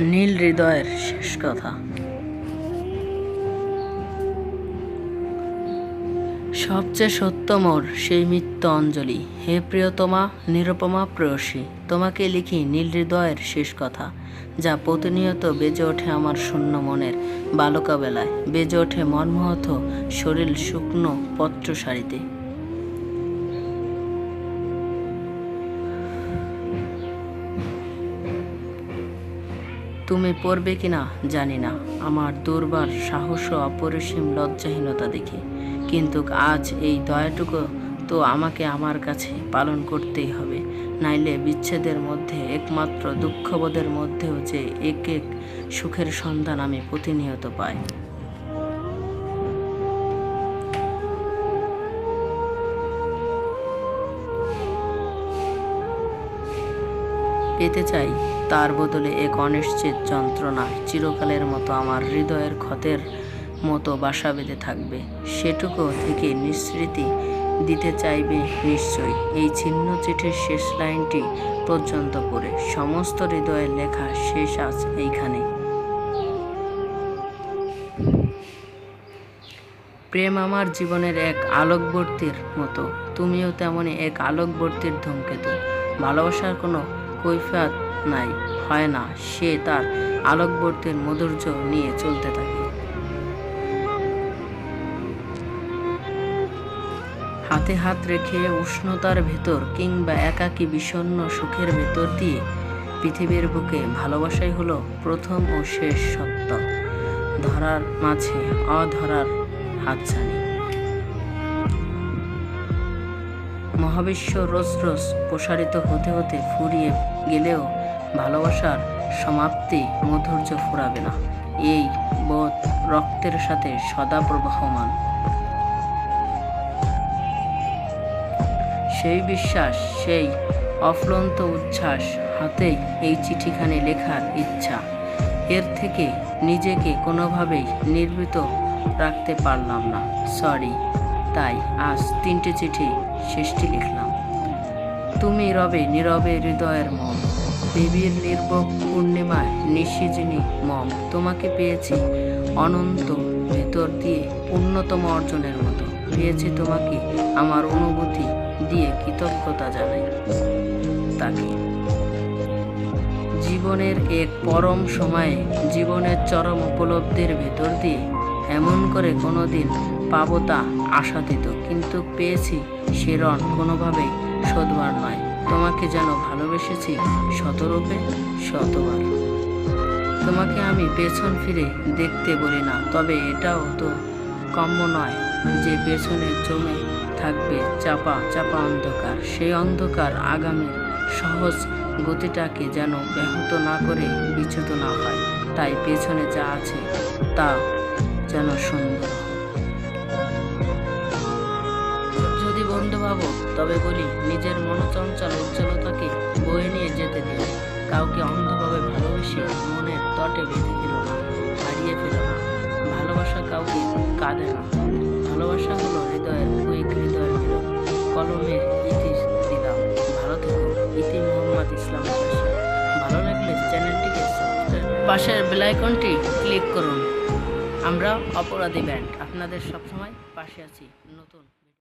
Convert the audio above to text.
নীল হৃদয়ের শেষ কথা। সবচেয়ে সত্য মোর সেই মিত্য অঞ্জলি। হে প্রিয়তমা, নিরুপমা, প্রেয়সী, তোমাকে লিখি নীল হৃদয়ের শেষ কথা, যা প্রতিনিয়ত বেজে ওঠে আমার শূন্য মনের বালকা বেলায় বেজে ওঠে মনমোহত শরীর শুকনো পত্র সারিতে তুমি পড়বে কিনা জানি না। আমার দুর্বার সাহস ও অপরিসীম লজ্জাহীনতা দেখে। কিন্তু আজ এই দয়াটুকু তো আমাকে আমার কাছে পালন করতেই হবে। নাইলে বিচ্ছেদের মধ্যে, একমাত্র দুঃখবোধের মধ্যেও যে এক এক সুখের সন্ধান আমি প্রতিনিয়ত পাই। পেতে চাই, তার বদলে এক অনিশ্চিত যন্ত্রণা চিরকালের মতো আমার হৃদয়ের ক্ষতের মতো বাসা বেঁধে থাকবে। সেটুকু থেকে নিঃস্মৃতি দিতে চাইবে নিশ্চয়ই। এই ছিন্ন চিঠির শেষ লাইনটি পর্যন্ত পড়ে। সমস্ত হৃদয়ের লেখা শেষ আজ এইখানে। প্রেম আমার জীবনের এক আলোকবর্তীর মতো। তুমিও তেমনই এক আলোকবর্তীর ধূমকেতু। ভালোবাসার কোনো কৈফিয়ত নাই, হয় না। সে তার আলোকবর্তের মধুর্য নিয়ে চলতে থাকে। হাতে হাত রেখে উষ্ণতার ভেতর কিংবা একাকী বিষণ্ণ সুখের ভেতর দিয়ে পৃথিবীর বুকে ভালোবাসাই হলো প্রথম ও শেষ সত্য। ধরার মাঝে অধরার হাতছানি। মহাবিশ্ব রোজ রোজ প্রসারিত হতে হতে ফুরিয়ে গেলেও ভালোবাসার সমাপ্তি মধুর্য ফুরাবে না। এই বোধ রক্তের সাথে সদা প্রবাহমান। সেই বিশ্বাস, সেই অফলন্ত উচ্ছ্বাস হাতেই এই চিঠিখানি লেখার ইচ্ছা। এর থেকে নিজেকে কোনোভাবেই নির্বৃত রাখতে পারলাম না। সরি। তাই আজ তিনটে চিঠি শেষটি লিখলাম। তুমি রবে নীরবে হৃদয়ের মম, দেবীর নির্বক পূর্ণিমায় নিশিজিনী মম। তোমাকে পেয়েছি অনন্ত ভেতর দিয়ে উন্নতম অর্জনের মতো। পেয়েছি তোমাকে আমার অনুভূতি দিয়ে কৃতজ্ঞতা জানাই। তাকে জীবনের এক পরম সময়ে জীবনের চরম উপলব্ধির ভেতর দিয়ে এমন করে কোনোদিন পাবো তা আশাতীত, কিন্তু পেয়েছি সে রণ কোনোভাবেই শোধবার নয়। তোমাকে যেন ভালোবেসেছি শতরূপে শতবার। তোমাকে আমি পেছন ফিরে দেখতে বলি না, তবে এটাও তো কম্য নয় যে পেছনে জমে থাকবে চাপা চাপা অন্ধকার। সেই অন্ধকার আগামীর সহজ গতিটাকে যেন ব্যাহত না করে বিচ্যুত না হয়। তাই পেছনে যা আছে তা যেন সুন্দর যদি বন্ধু ভাবো তবে বলি, নিজের মনোচঞ্চল উজ্জ্বলতাকে বয়ে নিয়ে যেতে দিও কাউকে অন্ধভাবে ভালোবেসে মনের তটে বেঁধে ফেলো না, হারিয়ে ফেলো না। ভালোবাসা কাউকে কাঁদে না। ভালোবাসা হলো হৃদয়ের কুইক হৃদয়ের মিলন কলমের ইতি দিলাম। ভালো থেকো। ইতি মোহাম্মদ ইসলাম ভালো লাগলে চ্যানেলটিকে পাশের বেলাইকনটি ক্লিক করুন। আমরা অপরাধী ব্যান্ড আপনাদের সবসময় পাশে আছি। নতুন